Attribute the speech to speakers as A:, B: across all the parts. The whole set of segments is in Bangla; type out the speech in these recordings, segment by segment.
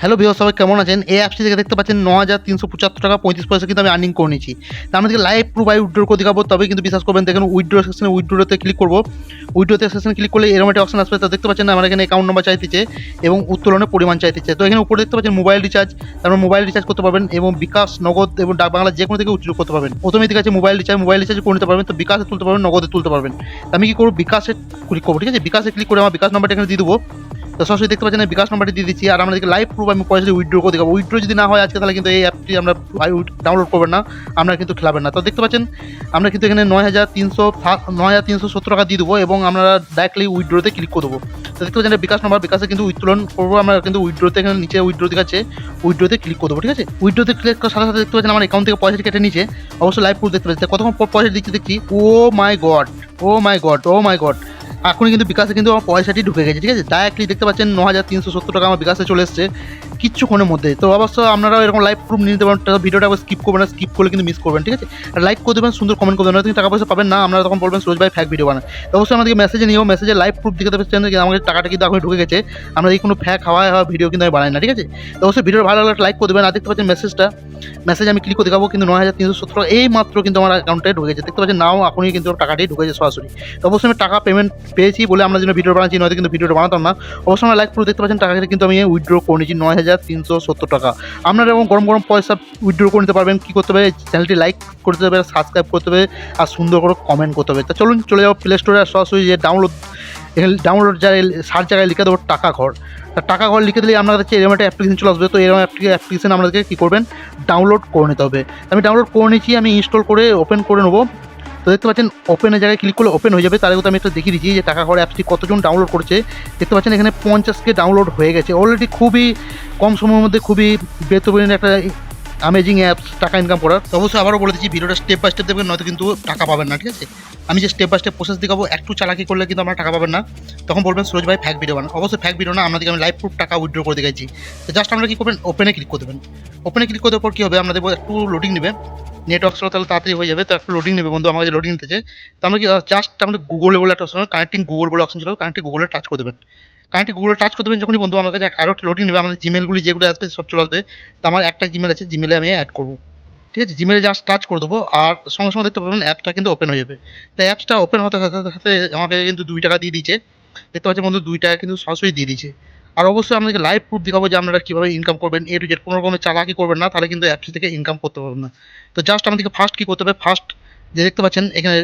A: হ্যালো বিহার সবাই কেমন আছেন? এই অ্যাপসটি থেকে দেখতে পাচ্ছেন ন হাজার তিনশো পঁচাত্তর টাকা পঁয়ত্রিশ পয়সা কিন্তু আমি আর্নিং করে নিয়েছি। তার মধ্যে লাইভ প্রুফ আই উইড্রো করে দেখাবো তবে কিন্তু বিশ্বাস করবেন, দেখেন উইড্রো সেকশনে উইড্রোতে ক্লিক করব। উইড্রোতে সেকশনে ক্লিক করলে এরকম একটা অপশন আসবে, তো দেখতে পাচ্ছেন আমার এখানে অ্যাকাউন্ট নাম্বার চাইতেছে এবং উত্তোলনের পরিমাণ চাইতেছে। তো এখানে উপরে দেখতে পাচ্ছেন মোবাইল রিচার্জ তারপর মোবাইল রিচার্জ করতে পারবেন এবং বিকাশ, নগদ এবং ডাক বাংলা যে কোনো থেকে উইড্রো করতে পারবেন। প্রথমে দিকে আছে মোবাইল রিচার্জ মোবাইল রিচার্জ করে নিতে পারবেন, তো বিকাশে তুলতে পারবেন, নগদে তুলতে পারবেন। আমি কি করব? বিকাশে ক্লিক করব, ঠিক আছে? বিকাশে ক্লিক করে আমার বিকাশ নাম্বারটা এখানে দিয়ে দেবো। তো সরাসরি দেখতে পাচ্ছেন বিকাশ নাম্বারটি দিয়ে দিচ্ছি, আর দেখি লাইভ প্রুফ আমি পয়সা উইড্রো করে দেখাবো উইড্রো যদি না হয়, আজকে তাহলে কিন্তু এই অ্যাপটি আমরা ডাউনলোড করবেন না, আমরা কিন্তু খেলাবেন না। তো দেখতে পাচ্ছেন, আমরা কিন্তু এখানে নয় হাজার তিনশো নয় হাজার তিনশো সত্তর টাকা দিয়ে দেবো, এবং আমরা ডাইরেক্টলি উইড্রোতে ক্লিক করে দেবো। তো দেখতে পাচ্ছেন, বিকাশ নাম্বার, বিকাশে কিন্তু উত্তোলন করব, আমরা কিন্তু উইড্রোতে এখানে নিচে উইড্রো দেখাচ্ছে উইড্রোতে ক্লিক করে দেবো, ঠিক আছে? উইড্রোতে ক্লিক করার সাথে সাথে দেখতে পাচ্ছেন, আমার অ্যাকাউন্ট থেকে পয়সাটি কেটে নিচে অবশ্যই লাইভ প্রুফ দেখতে পাচ্ছি কতক্ষণ পয়সা দিচ্ছি, দেখছি, ও my god oh my god oh my god এখনই কিন্তু বিকাশে কিন্তু আমার পয়সাটি ঢুকে গেছে, ঠিক আছে? ডাইরেক্টলি দেখতে পাচ্ছেন ন হাজার তিনশো সত্তর টাকা আমার বিকাশে চলে এসছে কিচ্ছুক্ষণের মধ্যে। তো অবশ্য আপনারা এরকম লাইভ প্রুফ নিতে পারেন ভিডিওটা আবার স্কিপ করবেন না স্কিপ করলে কিন্তু মিস করবেন, ঠিক আছে? আর লাইক করে দেবেন, সুন্দর কমেন্ট করে দেবেন কিন্তু টাকা পয়সা পাবেন না, আপনারা তখন বলবেন, সুরজ ভাই ফ্যাক ভিডিও বানায়। তো অবশ্যই আমাদেরকে মেসেজে নিয়েও মেসেজে লাইভ প্রুফ দিকে পাচ্ছেন যে আমাদের টাকাটা কিন্তু এখন ঢুকে গেছে। আমরা এই কোনো ফ্যাক হাওয়া হাওয়া ভিডিও কিন্তু আমি বানাই না, ঠিক আছে? তো অবশ্যই ভিডিও ভালো লাগলে লাইক করে দেবেন, আর দেখতে পাচ্ছেন মেসেজটা মেসেজ আমি ক্লিক করে দেখাবো, কিন্তু নয় হাজার তিনশো সত্তর এই মাত্র কিন্তু আমার অ্যাকাউন্টে ঢুকেছে। দেখতে পাচ্ছেন নাও এখনই কিন্তু টাকাটি ঢুকেছে সরাসরি। তো অবশ্যই আমি টাকা পেমেন্ট পেয়েছি বলে আমরা যেন ভিডিও বানাচ্ছি, নয়তো কিন্তু ভিডিওটা বানাতাম না। অবশ্যই আমরা লাইক প্রুফ দেখতে পাচ্ছেন টাকাটা কিন্তু আমি উইথড্র করে নিয়েছি, নয় হাজার তিনশো সত্তর টাকা। আপনারা এবং গরম গরম পয়সা উইথড্র করে নিতে পারবেন, কী করতে হবে চ্যানেলটি লাইক করতে হবে সাবস্ক্রাইব করতে হবে, আর সুন্দর করে কমেন্ট করতে হবে। তা চলুন, চলে যাব প্লে স্টোরে সরাসরি যে ডাউনলোড এখানে ডাউনলোড জায়গায় সার্চ জায়গায় লিখে দেবো, টাকা ঘর। টাকা ঘর লিখে দিলে আপনার কাছে এরকম একটা অ্যাপ্লিকেশন চলে আসবে। তো এরকম অ্যাপ্লিকেশন আপনাদেরকে কী করবেন? ডাউনলোড করে নিতে হবে। আমি ডাউনলোড করে নিয়েছি, আমি ইনস্টল করে ওপেন করে নেব। তো দেখতে পাচ্ছেন ওপেনের জায়গায় ক্লিক করলে ওপেন হয়ে যাবে। তার আমি একটা দেখিয়ে দিচ্ছি যে টাকা ঘর অ্যাপটি কতজন ডাউনলোড করছে। দেখতে পাচ্ছেন, এখানে পঞ্চাশকে ডাউনলোড হয়ে গেছে। অলরেডি খুবই কম সময়ের মধ্যে খুবই বেতবীন একটা অ্যামেজিং অ্যাপস টাকা ইনকাম করার। তো অবশ্যই আবারও বলে দিচ্ছি, ভিডিওটা স্টেপ বাই স্টেপ দেবেন নয়তো কিন্তু টাকা পাবেন না, ঠিক আছে? আমি যে স্টেপ বাই স্টেপ প্রসেস দেখাবো, একটু চালাকি করলে কিন্তু আমরা টাকা পাবেন না। তখন বলবেন, সুরজ ভাই ফ্যাক ভিডিও বানান অবশ্যই ফ্যাক ভিডিও না, আপনাদেরকে আমি লাইভ প্রুফ টাকা উইড্রো করে দেখাচ্ছি। তো জাস্ট আমরা কী করবেন ওপেনে ক্লিক করে দেবেন। ওপেনে ক্লিক করার পর কী হবে আপনাদের একটু লোডিং নেবে। নেটওয়ার্ক স্লো তাহলে তাড়াতাড়ি হয়ে যাবে। তো একটু লোডিং নেবে, বন্ধু আমার কাছে লোডিং নিতেছে তো আমরা কি জাস্ট আমাদের গুগলে বলে একটা অপশন কানেক্টিং গুগল বলে অপশন ছিল কানেক্টিং গুগলে টাচ করে দেবেন। কানেক্টিং গুগলে টাচ করে দেবেন, যখনই বন্ধু আমার কাছে আরও একটা লোডিং নেবে, আমাদের জিমেলগুলি যেগুলো আসবে সব চলে আসবে। তো আমার একটা জিমেল আছে জিমেলে আমি অ্যাড করব। ঠিক আছে? জিমেলে জাস্ট টাচ করে দেবো, আর সঙ্গে সঙ্গে দেখতে পাবেন অ্যাপটা কিন্তু ওপেন হয়ে যাবে। তো অ্যাপসটা ওপেন হতে সাথে সাথে আমাকে কিন্তু দুই টাকা দিয়ে দিয়েছে। দেখতে পাচ্ছেন বন্ধু, দুই টাকা কিন্তু সরাসরি দিয়ে দিয়েছে। আর অবশ্যই আপনাদেরকে লাইভ প্রুফ দেখাবো যে আপনারা কীভাবে ইনকাম করবেন এ টু জেড কোনো রকমের চালাকি করবেন না, তাহলে কিন্তু অ্যাপস থেকে ইনকাম করতে পারবেন না। তো জাস্ট আমাদেরকে ফার্স্ট কী করতে হবে? ফার্স্ট যে দেখতে পাচ্ছেন, এখানে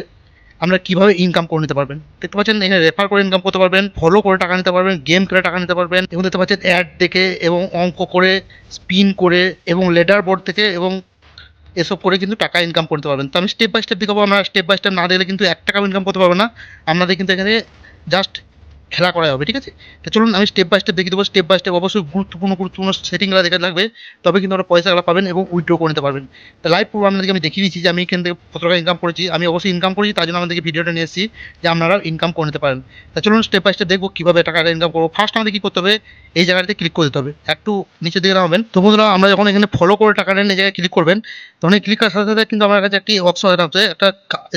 A: আমরা কীভাবে ইনকাম করে নিতে পারবেন? দেখতে পাচ্ছেন, এখানে রেফার করে ইনকাম করতে পারবেন ফলো করে টাকা নিতে পারবেন গেম খেলে টাকা নিতে পারবেন, এবং দেখতে পাচ্ছেন অ্যাড দেখে এবং অঙ্ক করে স্পিন করে, এবং লেডার বোর্ড থেকে এবং এসব করে কিন্তু টাকা ইনকাম করতে পারবেন। তো আমি স্টেপ বাই স্টেপ দেখাবো, আমরা স্টেপ বাই স্টেপ না দিলে কিন্তু এক টাকা ইনকাম করতে পারব না। আপনাদের কিন্তু এখানে জাস্ট খেলা করা হবে, ঠিক আছে? তো চলুন, আমি স্টেপ বাই স্টেপ দেখিয়ে দেবো। স্টেপ বাই স্টেপ অবশ্যই গুরুত্বপূর্ণ গুরুত্বপূর্ণ সেটিংগুলো দেখে লাগবে তবে কিন্তু আপনারা পয়সাগুলো পাবেন এবং উইথড্র করে নিতে পারবেন। তো লাইভ প্রুফ আপনাদেরকে আমি দেখিয়ে দিচ্ছি যে আমি এখান থেকে কত টাকা ইনকাম করেছি। আমি অবশ্যই ইনকাম করেছি, তার জন্য আমাদেরকে ভিডিওটা নিয়ে এসেছি যে আপনারা ইনকাম করে নিতে পারেন। তা চলুন স্টেপ বাই স্টেপ দেখব কীভাবে টাকাটা ইনকাম করব। ফার্স্ট আমাদের কী করতে হবে, এই জায়গাটাতে ক্লিক করে দিতে হবে। একটু নিচের দিকে নামাবেন। তো বন্ধুরা, আমরা যখন এখানে ফলো করে টাকা নেন এই জায়গায় ক্লিক করবেন, তখন এই ক্লিক করার সাথে সাথে কিন্তু আমার কাছে একটি অপশন আছে, একটা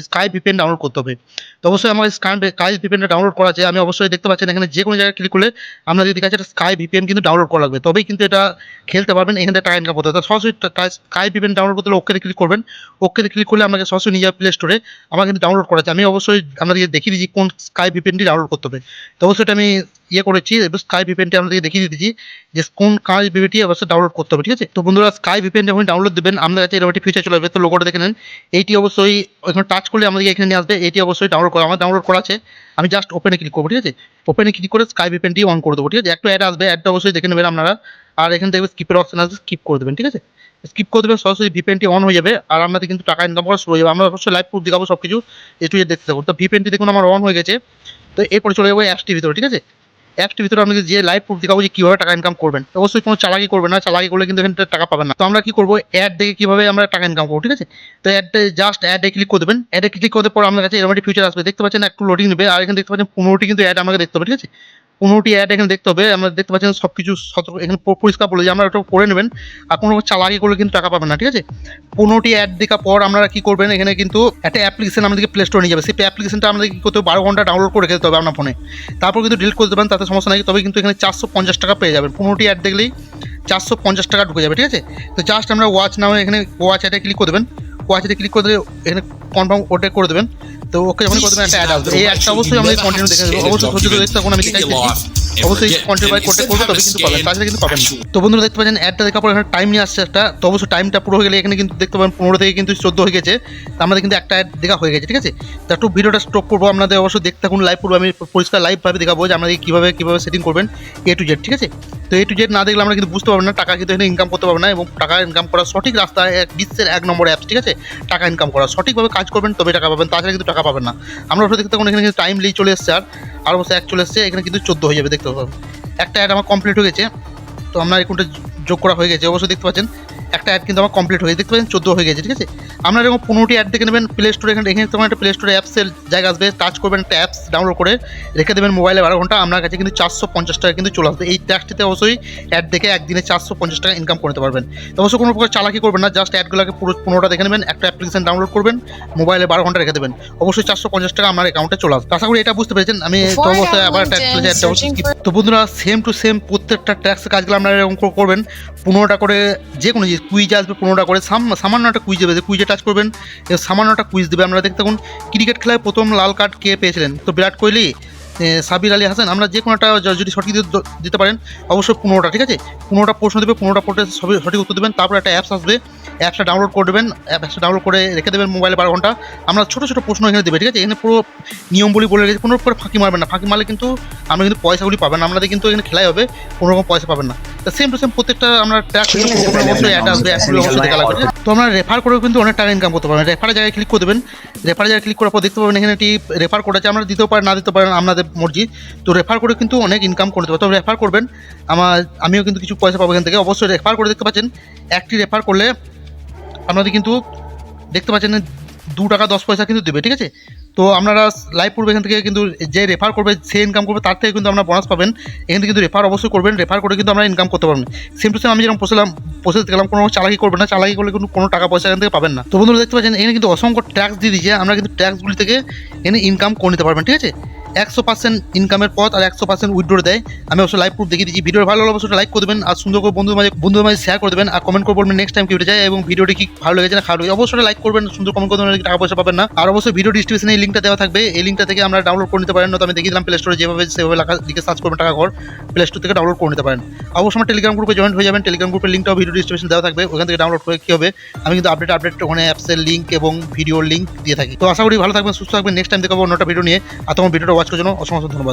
A: স্কাই ভিপিএন ডাউনলোড করতে হবে। তো অবশ্যই আমার স্কাই স্কাই ভিপিএনটা ডাউনলোড করা আছে। আমি অবশ্যই দেখতে পাচ্ছেন, এখানে যে কোনো জায়গায় ক্লিক করলে আপনার যদি কাছে স্কাই ভিপিএন কিন্তু ডাউনলোড করা লাগবে। তবেই কিন্তু এটা খেলতে পারবেন এখানে টাইম ইনকাম করতে হবে সরাসরি স্কাই ভিপিএন ডাউনলোড করতে হলে ওকে ক্লিক করবেন। ওকে ক্লিক করলে আমাকে সরাসরি নিজের প্লে স্টোরে আমার কিন্তু ডাউনলোড করা আছে। আমি অবশ্যই আপনাদেরকে দেখিয়ে দিচ্ছি কোন স্কাই ভিপিএনটি ডাউনলোড করতে হবে। তো অবশ্যই এটা আমি ইয়ে করেছি, এবার স্কাই ভিপিএনটি আপনাদেরকে দেখিয়ে দিচ্ছি যে কোন স্কাই ভিপিএনটি অবশ্যই ডাউনলোড করতে হবে, ঠিক আছে? তো বন্ধুরা স্কাই ভিপিএন যখন ডাউনলোড দেবেন, আপনার কাছে এরকম একটি ফিচার চলে আসবে, তো লোগোটা দেখে নেন। এইটি অবশ্যই এখানে টাচ করলে আমাদেরকে এখানে নিয়ে আসবে, এটি অবশ্যই ডাউনলোড করা, আমার ডাউনলোড করা আছে। আমি জাস্ট ওপেনে ক্লিক করব, ঠিক আছে? ওপেনে ক্লিক করে স্কাই ভিপিএনটি অন করে দেবো, ঠিক আছে? একটু অ্যাড আসবে অ্যাডটা অবশ্যই দেখে নেবেন আপনারা। আর এখানে দেখবে স্কিপের অপশন আসবে স্কিপ করে দেবেন, ঠিক আছে? স্কিপ করে দেবেন, সরাসরি ভিপিএনটি অন হয়ে যাবে, আর আমাদের কিন্তু টাকা ইনকাম করা শুরু হয়ে যাবে। আমরা অবশ্যই লাইভ প্রুফ দেখাবো সব কিছু একটু দেখতে থাকুন। তো ভিপিএনটি দেখুন, আমার অন হয়ে গেছে। তো এরপরে চলে যাব অ্যাপসটির ভিতরে ঠিক আছে? অ্যাপসটির ভিতরে আপনাকে যে লাইভ প্রুফ দেখাবো যে কীভাবে টাকা ইনকাম করবেন অবশ্যই কোনো চালাকি করবেন না, চালাকি করলে কিন্তু এখানে টাকা পাবেন না। তো আমরা কি করব অ্যাড দেখে কীভাবে আমরা টাকা ইনকাম করব, ঠিক আছে? তো অ্যাডে জাস্ট অ্যাডে ক্লিক করে দেবেন। অ্যাডে ক্লিক করার পর আপনার কাছে এরকম একটি ফিচার আসবে। দেখতে পাচ্ছেন, একটু লোডিং নেবে, আর এখানে দেখতে পাচ্ছেন, পনেরোটি কিন্তু অ্যাড আমাকে দেখতে হবে, ঠিক আছে? পনেরোটি অ্যাড এখানে দেখতে হবে, আমরা দেখতে পাচ্ছেন সব কিছু সতর্ক, এখানে পরিষ্কার বলে যে আমরা ওটা করে নেবেন, আর কোনো চালাকি করলে কিন্তু টাকা পাবেন না, ঠিক আছে? পনেরোটি অ্যাড দেখার পর আপনারা কী করবেন, এখানে কিন্তু একটা অ্যাপ্লিকেশন আমাদেরকে প্লে স্টোরে নিয়ে যাবে। সেই অ্যাপ্লিকেশনটা আমাদের কি করতে হবে, বারো ঘণ্টা ডাউনলোড করে রেখে হবে আপনার ফোনে তারপর কিন্তু ডিলিট করে দেবেন তাতে সমস্যা নাই, তবে কিন্তু এখানে চারশো পঞ্চাশ টাকা পেয়ে যাবেন। পনেরোটি অ্যাড দেখলেই চারশো পঞ্চাশ টাকা ঢুকে যাবে, ঠিক আছে? তো জাস্ট আমরা ওয়াচ নামে এখানে ওয়াচ অ্যাডে ক্লিক করে দেবেন ওয়াচ অ্যাডে ক্লিক করে দিলে এখানে কনফার্ম ওটা করে দেবেন। তো ওকে যখন করে দেবেন, একটা অ্যাড আসবে। এই অ্যাডটা অবশ্যই আমাদের কন্টিনিউ দেখে অবশ্যই ধৈর্য ধরে দেখতে তখন আমি অবশ্যই কন্টিনিউ বাই করতে করবে তবে কিন্তু পাবেন তাছাড়া কিন্তু পাবেন। তো বন্ধুরা দেখতে পাচ্ছেন অ্যাডটা দেখার পর টাইম নিয়ে আসছে একটা। তো অবশ্যই টাইমটা পুরো হয়ে গেলে এখানে কিন্তু দেখতে পাবেন পনেরো থেকে কিন্তু চোদ্দ হয়ে গেছে। তো আমাদের কিন্তু একটা অ্যাড দেখা হয়ে গেছে ঠিক আছে? তো একটু ভিডিওটা স্টপ করব। আপনাদের অবশ্যই দেখতে থাকুন লাইভ করব। আমি পরিষ্কার লাইভভাবে দেখাবো যে আপনাদের কীভাবে কীভাবে সেটিং করবেন এ টু জেড ঠিক আছে? তো এ টু জেড না দেখলে আমরা কিন্তু বুঝতে পারব না, টাকা কিন্তু এখানে ইনকাম করতে পারব না এবং টাকা ইনকাম করার সঠিক রাস্তা এক বিশ্বের এক নম্বর অ্যাপস ঠিক আছে? টাকা ইনকাম করা সঠিকভাবে কাজ করবেন তবে টাকা পাবেন, তাছাড়া কিন্তু টাকা পাবেন না। আমরা ওটা দেখতে এখানে কিন্তু টাইম লিয়ে চলে এসছে আর আর বসে এক চলে এসছে, এখানে কিন্তু চোদ্দ হয়ে যাবে, দেখতে পাবেন। একটা অ্যাড আমার কমপ্লিট হয়ে গেছে, তো আমরা এখানটা যোগ করা হয়ে গেছে। অবশ্যই দেখতে পাচ্ছেন একটা অ্যাড কিন্তু আমার কমপ্লিট হয়ে দেখতে পাচ্ছেন চোদ্দ হয়ে গেছে ঠিক আছে? আপনারা এরকম পনেরোটি অ্যাড দেখে নেবেন প্লে স্টোরে এখানে এখানে তোমার একটা প্লে স্টোরে অ্যাপসের জায়গা আসবে টাচ করবেন একটা অ্যাপস ডাউনলোড করে রেখে দেবেন মোবাইলে বারো ঘণ্টা। আপনার কাছে কিন্তু চারশো পঞ্চাশ টাকা কিন্তু চলে আসবে। এই ট্যাক্সটিতে অবশ্যই অ্যাড দেখে একদিনে চারশো পঞ্চাশ টাকা ইনকাম করতে পারবেন। তো অবশ্যই কোনো প্রকার চালাকি করবেন না জাস্ট অ্যাডগুলোকে পুরো পনেরোটা দেখে নেবেন একটা অ্যাপ্লিকেশন ডাউনলোড করবেন মোবাইলে বারো ঘণ্টা রেখে দেবেন। অবশ্যই চারশো পঞ্চাশ টাকা আমার অ্যাকাউন্টে চলে আসবে। আশা করি এটা বুঝতে পেরেছেন। আমি তো
B: Before
A: অবশ্যই
B: got
A: আবার তো বন্ধুরা সেম টু সেম প্রত্যেকটা ট্যাক্স কাজগুলো আপনারা এরকম করে করবেন। পনেরোটা করে যে কোনো জিনিস কুইজ আসবে, পনেরোটা করে। সাম- সামান্য একটা কুইজ দেবে কুইজে টাচ করবেন সামান্য একটা কুইজ দেবে। আপনারা দেখতে থাকুন ক্রিকেট খেলায় প্রথম লাল কার্ড কে পেয়েছিলেন? তো বিরাট কোহলি সাবির আলী হাসান আমরা যে কোনো একটা যদি সঠিক দিতে- দিতে পারেন অবশ্যই পনেরোটা ঠিক আছে? পনেরোটা প্রশ্ন দেবে পনেরোটা পড়ে সবই সঠিক উত্তর দেবেন তারপর একটা অ্যাপস আসবে অ্যাপসটা ডাউনলোড করে দেবেন অ্যাপসটা ডাউনলোড করে রেখে দেবেন মোবাইলে বারো ঘণ্টা। আমরা ছোটো ছোটো প্রশ্ন এখানে দেবে ঠিক আছে? এখানে পুরো নিয়মগুলি বলে রেখেছে কোনো করে ফাঁকি মারবেন না। ফাঁকি মারলে কিন্তু আমরা কিন্তু পয়সাগুলি পাবেন না আপনাদের কিন্তু এখানে খেলাই হবে কোনো রকম পয়সা পাবেন না। তো সেম টু সেম প্রত্যেকটা আমরা ট্যাক্স অবশ্যই অ্যাড আসবে অবশ্যই দেখা লাগবে তো আমরা রেফার করেও কিন্তু অনেক টাকা ইনকাম করতে পারবেন। রেফারের জায়গায় ক্লিক করে দেবেন। রেফারের জায়গায় ক্লিক করার পর দেখতে পাবেন এখানে একটি রেফার কোড আছে। আমরা দিতেও পারেন, না দিতে পারেন আপনাদের মর্জি। তো রেফার করে কিন্তু অনেক ইনকাম করতে পারবেন তো রেফার করবেন। আমার, আমিও কিন্তু কিছু পয়সা পাবো এখান থেকে। অবশ্যই রেফার করে দেখতে পাচ্ছেন, একটি রেফার করলে আপনাদের কিন্তু দেখতে পাচ্ছেন, দু টাকা দশ পয়সা কিন্তু দেবে, ঠিক আছে? তো আপনারা লাইভ পড়বে এখান থেকে কিন্তু যে রেফার করবে, সে ইনকাম করবে, তার থেকে কিন্তু আপনারা বোনাস পাবেন। এখান থেকে কিন্তু রেফার অবশ্যই করবেন রেফার করে কিন্তু আমরা ইনকাম করতে পারবেন। সেম টু সেম আমি যেরকম পোষালাম পোষে গেলাম কোনো চালাকি করবেন না, চালাকি করলে কিন্তু কোনো টাকা পয়সা এখান থেকে পাবেন না। তো বন্ধুরা দেখতে পাচ্ছেন, এখানে কিন্তু অসংখ্য ট্যাক্স দিয়ে দিয়েছে, আমরা কিন্তু ট্যাক্সগুলি থেকে এনে ইনকাম করে নিতে পারবেন, ঠিক আছে? একশো পার্সেন্ট ইনকামের পথ আর একশো পার্সেন্ট উইড্রো দেয়। আমি অবশ্যই লাইভ প্রুফ দেখিয়ে দিচ্ছি। ভিডিও ভালো লাগলে অবশ্যই লাইক করে দেবেন আর সুন্দর করে বন্ধুদের মাঝে বন্ধুদের মাঝে শেয়ার করে দেবেন আর কমেন্ট করে বলবেন নেক্সট টাইম কি যায় এবং ভিডিওটি কি ভালো লেগেছে না খারাপ অবশ্যই লাইক করবেন, সুন্দর কমেন্ট করে দেবেন, টাকা পয়সা পাবেন না। আর অবশ্যই ভিডিও ডিস্ট্রিবিউশনে এই লিঙ্কটা দেওয়া থাকবে। এই লিঙ্কটা থেকে আমরা ডাউনলোড করে নিতে পারেন না তো আমি দেখিয়ে দিলাম প্লে স্টোরে যেভাবে সেভাবে লেখা দিকে সার্চ করবেন টাকা ঘর। প্লে স্টোর থেকে ডাউনলোড করে নিতে পারেন। অবশ্যই আমার টেলিগ্রাম গ্রুপে জয়েন হয়ে যাবেন। টেলিগ্রাম গ্রুপের লিঙ্কটাও ভিডিও ডিস্ট্রিবিউশন দেওয়া থাকবে। ওখান থেকে ডাউনলোড করে কী হবে? আমি কিন্তু আপডেট আপডেট ওখানে অ্যাপসের লিঙ্ক এবং ভিডিওর লিঙ্ক দিয়ে থাকি। তো আশা করি ভালো থাকবেন, সুস্থ থাকবেন। নেক্সট টাইম দেখাবো অন্যটা ভিডিও নিয়ে। আর তোমার ভিডিওটা ওয়াচ করার জন্য অসংখ্য ধন্যবাদ।